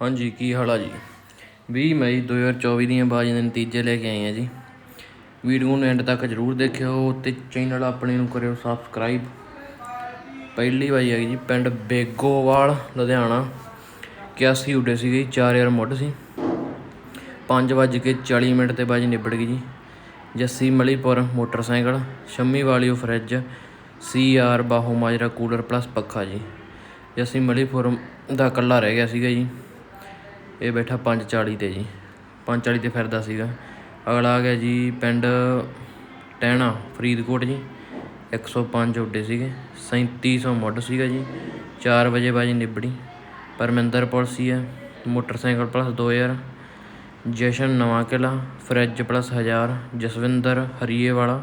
ਹਾਂਜੀ ਕੀ ਹਾਲ ਆ ਜੀ? 20 ਮਈ 2024 ਦੀਆਂ ਬਾਜੀ ਦੇ ਨਤੀਜੇ ਲੈ ਕੇ ਆਏ ਆ ਜੀ। ਵੀਡੀਓ ਨੂੰ ਐਂਡ ਤੱਕ ਜਰੂਰ ਦੇਖਿਓ ਤੇ ਚੈਨਲ ਆਪਣੇ ਨੂੰ ਕਰਿਓ ਸਬਸਕ੍ਰਾਈਬ। ਪਹਿਲੀ ਬਾਜੀ ਹੈਗੀ ਜੀ ਪਿੰਡ ਬੇਗੋਵਾਲ ਲੁਧਿਆਣਾ। 81 ਉੱਡੇ ਸੀਗੇ ਜੀ, ਚਾਰ ਯਾਰ ਮੁੱਢ ਸੀ। 5 ਵੱਜ ਕੇ 40 ਮਿੰਟ ਤੇ ਬਾਜੀ ਨਿਬੜ ਗਈ ਜੀ। ਜੱਸੀ ਮਲੀਪੁਰ ਮੋਟਰਸਾਈਕਲ ਸ਼ੰਮੀ ਵਾਲੀਓ ਫਰਿੱਜ ਸੀ ਆਰ ਬਾਹੋ ਮਾਜਰਾ ਕੂਲਰ ਪਲੱਸ ਪੱਖਾ ਜੀ। ਜੱਸੀ ਮਲੀਪੁਰ ਦਾ ਇਕੱਲਾ ਰਹਿ ਗਿਆ ਸੀਗਾ ਜੀ। ਇਹ ਬੈਠਾ 540 ਤੇ ਜੀ। 540 ਤੇ ਫਿਰਦਾ ਸੀਗਾ। ਅਗਲਾ ਆ ਗਿਆ ਜੀ ਪਿੰਡ ਟਹਿਣਾ, ਫਰੀਦਕੋਟ ਜੀ। 105 ਉੱਡੇ ਸੀਗੇ। 3700 ਮੁੱਢ ਸੀਗਾ ਜੀ। 4 ਵਜੇ ਬਾਜੀ ਨਿਬੜੀ। ਪਰਮਿੰਦਰ ਪੁਲਸੀ ਆ ਮੋਟਰਸਾਈਕਲ ਪਲੱਸ 2000 ਜਸ਼ਨ ਨਵਾਂ ਕਿਲਾ, ਫਰਿੱਜ ਪਲੱਸ 1000 ਜਸਵਿੰਦਰ ਹਰੀਏ ਵਾਲਾ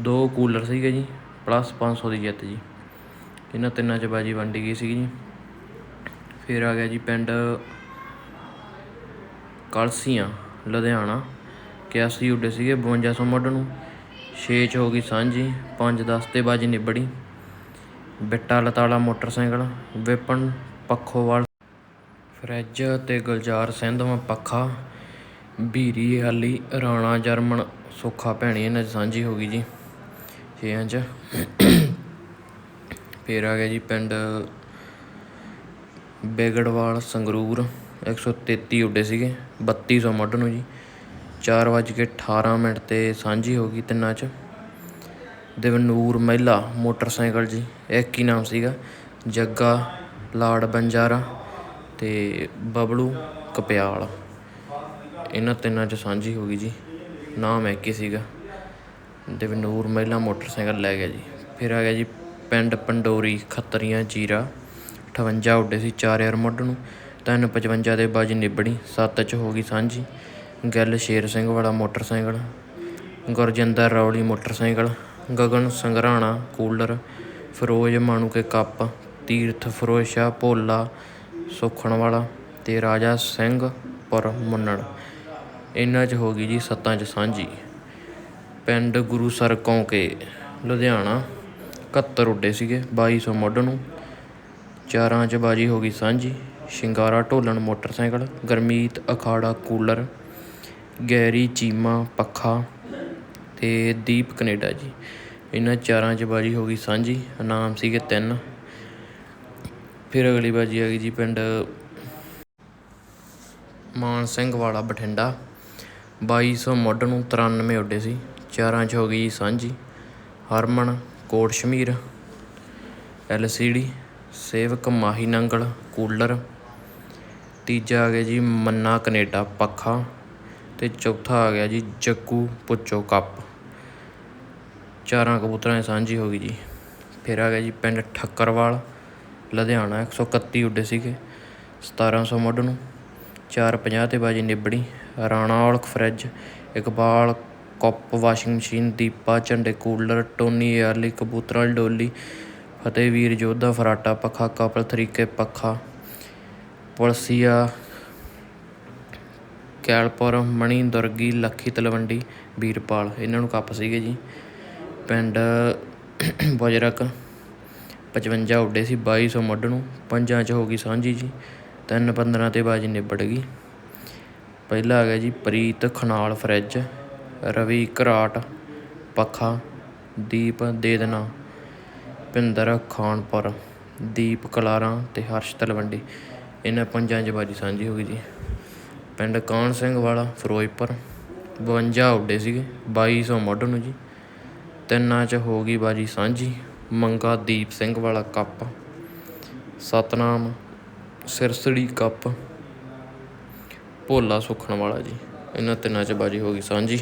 ਦੋ ਕੂਲਰ ਸੀਗੇ ਜੀ। ਪਲੱਸ 500 ਦੀ ਜਿੱਤ ਜੀ। ਇਹਨਾਂ ਤਿੰਨਾਂ ਚ ਬਾਜੀ ਵੰਡੀ ਗਈ ਸੀਗੀ ਜੀ। ਫਿਰ ਆ ਗਿਆ ਜੀ ਪਿੰਡ ਕਲਸੀਆਂ, ਲੁਧਿਆਣਾ। 81 ਉੱਡੇ ਸੀਗੇ 5200 ਮੱਢ ਨੂੰ। 6 ਚ ਹੋ ਗਈ ਸਾਂਝੀ 5-10 ਤੇ ਬਾਜੀ ਨਿਬੜੀ। ਬਿੱਟਾ ਲਤਾਲਾ ਮੋਟਰਸਾਈਕਲ, ਵਿਪਨ ਪੱਖੋਵਾਲ। ਫਰੈਜ ਤੇ ਗੁਲਜ਼ਾਰ ਸਿੰਧਵਾ ਪੱਖਾ। ਬੀਰੀ ਹਾਲੀ, ਰਾਣਾ ਜਰਮਨ, ਸੁੱਖਾ ਭੈਣੀ, ਇਹਨਾਂ 'ਚ ਸਾਂਝੀ ਹੋ ਗਈ ਜੀ। ਛੇਆਂ 'ਚ। ਫਿਰ ਆ ਗਿਆ ਜੀ ਪਿੰਡ ਬੇਗੜਵਾਲ ਸੰਗਰੂਰ। 133 ਉੱਡੇ ਸੀਗੇ 3200 ਮੁੱਢ ਨੂੰ ਜੀ। 4 ਵੱਜ ਕੇ 18 ਮਿੰਟ ਤੇ ਸਾਂਝੀ ਹੋ ਗਈ ਤਿੰਨਾਂ 'ਚ। ਦਿਵਨੂਰ ਮਹਿਲਾ ਮੋਟਰਸਾਈਕਲ ਜੀ, ਇੱਕ ਹੀ ਨਾਮ ਸੀਗਾ। ਜੱਗਾ, ਲਾੜ ਬੰਜਾਰਾ ਤੇ ਬਬਲੂ ਕਪਿਆਲ। ਇਹਨਾਂ ਤਿੰਨਾਂ 'ਚ ਸਾਂਝੀ ਹੋ ਗਈ ਜੀ। ਨਾਮ ਇੱਕ ਹੀ ਸੀਗਾ। ਦਿਵਨੂਰ ਮਹਿਲਾ ਮੋਟਰਸਾਈਕਲ ਲੈ ਗਿਆ ਜੀ। ਫਿਰ ਆ ਗਿਆ ਜੀ ਪਿੰਡ ਪੰਡੋਰੀ, ਖੱਤਰੀਆਂ, ਜੀਰਾ। 58 ਉੱਡੇ ਸੀ 4000 ਮੁੱਢ ਨੂੰ। 355 ਦੇ ਬਾਜੀ ਨਿਬੜੀ, ਸੱਤ ਚ ਹੋ ਗਈ ਸਾਂਝੀ। Gill Sher Singh Wala motorcycle, Gurjinder Rauli motorcycle, Gagan Sangrana cooler, Firoz Manuke cup, Tirath Firoz Bhola, ਸੁਖਣ ਵਾਲਾ ਤੇ ਰਾਜਾ ਸਿੰਘ ਪੁਰ ਮੁੰਨੜ। ਇਹਨਾਂ 'ਚ ਹੋ ਗਈ ਜੀ ਸੱਤਾਂ 'ਚ ਸਾਂਝੀ। ਪਿੰਡ ਗੁਰੂਸਰ ਕੌਂਕੇ, ਲੁਧਿਆਣਾ 71 ਉੱਡੇ ਸੀਗੇ 2200 ਮੁੱਢ ਨੂੰ। ਚਾਰਾਂ 'ਚ ਬਾਜੀ ਹੋ ਗਈ ਸਾਂਝੀ। ਸ਼ਿੰਗਾਰਾ ਢੋਲਣ ਮੋਟਰਸਾਈਕਲ, ਗੁਰਮੀਤ ਅਖਾੜਾ ਕੂਲਰ, ਗੈਰੀ ਚੀਮਾ ਪੱਖਾ ਅਤੇ ਦੀਪ ਕਨੇਡਾ ਜੀ। ਇਹਨਾਂ ਚਾਰਾਂ 'ਚ ਬਾਜੀ ਹੋ ਗਈ ਸਾਂਝੀ, ਇਨਾਮ ਸੀਗੇ ਤਿੰਨ। ਫਿਰ ਅਗਲੀ ਬਾਜੀ ਆ ਗਈ ਜੀ ਪਿੰਡ ਮਾਨ ਸਿੰਘ ਵਾਲਾ ਬਠਿੰਡਾ। 2200 ਮੁੱਢ ਨੂੰ 93 ਉੱਡੇ ਸੀ। ਚਾਰਾਂ 'ਚ ਹੋ ਗਈ ਸਾਂਝੀ। ਹਰਮਨ, ਕੋਟ ਸ਼ਮੀਰ, ਐਲਸੀਡੀ, ਸੇਵਕ ਮਾਹੀ ਨੰਗਲ, ਕੂਲਰ ਤੀਜਾ ਆ ਗਿਆ ਜੀ ਮੰਨਾ ਕੈਨੇਡਾ, ਪੱਖਾ। ਅਤੇ ਚੌਥਾ ਆ ਗਿਆ ਜੀ ਜੱਕੂ ਪੁੱਚੋ ਕੱਪ। ਚਾਰਾਂ ਕਬੂਤਰਾਂ 'ਚ ਸਾਂਝੀ ਹੋ ਗਈ ਜੀ। ਫਿਰ ਆ ਗਿਆ ਜੀ ਪਿੰਡ ਠੱਕਰਵਾਲ, ਲੁਧਿਆਣਾ 131 ਉੱਡੇ ਸੀਗੇ 1700 ਮੁੱਢ ਨੂੰ। 450 ਤੇ ਬਾਜੀ ਨਿਬੜੀ, Rana Aulakh fridge, Iqbal cup washing machine, Deepa Jhande cooler, Tony ਏਅਰਲੀ ਕਬੂਤਰਾਂ ਵਾਲੀ ਡੋਲੀ, ਫਤਿਹਵੀਰ ਜੋਧਾ ਫਰਾਟਾ ਪੱਖਾ, ਕਪਲ ਤਰੀਕੇ ਪੱਖਾ। ਪੁਲਸੀਆ, ਕੈਲਪੁਰ ਮਣੀ ਦੁਰਗੀ ਲੱਖੀ, ਤਲਵੰਡੀ ਵੀਰਪਾਲ ਇਹਨਾਂ ਨੂੰ ਕੱਪ ਸੀਗੇ ਜੀ। ਪਿੰਡ ਬਜਰਕ 55 ਉੱਡੇ ਸੀ 2200 ਮੁੱਢ ਨੂੰ। ਪੰਜਾਂ 'ਚ ਹੋ ਗਈ ਸਾਂਝੀ ਜੀ। ਤਿੰਨ 15 ਤੇ ਬਾਜੀ ਨਿਬੜ ਗਈ। ਪਹਿਲਾ ਆ ਗਿਆ ਜੀ ਪ੍ਰੀਤ ਖਨਾਲ ਫਰਿੱਜ, ਰਵੀ ਘਰਾਟ, ਪੱਖਾ, ਦੀਪ ਦੇਦਨਾ ਦੇਣਾ ਭਿੰਦਰ ਖਾਨਪੁਰ, ਦੀਪ ਕਲਾਰਾਂ ਤੇ ਹਰਸ਼ ਤਲਵੰਡੀ। ਇਹਨਾਂ ਪੰਜਾਂ 'ਚ ਬਾਜੀ ਸਾਂਝੀ ਹੋ ਗਈ ਜੀ। ਪਿੰਡ ਕਾਨ ਸਿੰਘ ਵਾਲਾ, ਫਿਰੋਜ਼ਪੁਰ। 52 ਉੱਡੇ ਸੀਗੇ 2200 ਮੁੱਢ ਨੂੰ ਜੀ। ਤਿੰਨਾਂ 'ਚ ਹੋ ਗਈ ਬਾਜੀ ਸਾਂਝੀ। ਮੰਗਾ ਦੀਪ ਸਿੰਘ ਵਾਲਾ ਕੱਪ। ਸਤਨਾਮ ਸਿਰਸੜੀ ਕੱਪ। ਭੋਲਾ ਸੁਖਣ ਵਾਲਾ ਜੀ। ਇਹਨਾਂ ਤਿੰਨਾਂ 'ਚ ਬਾਜੀ ਹੋ ਗਈ ਸਾਂਝੀ।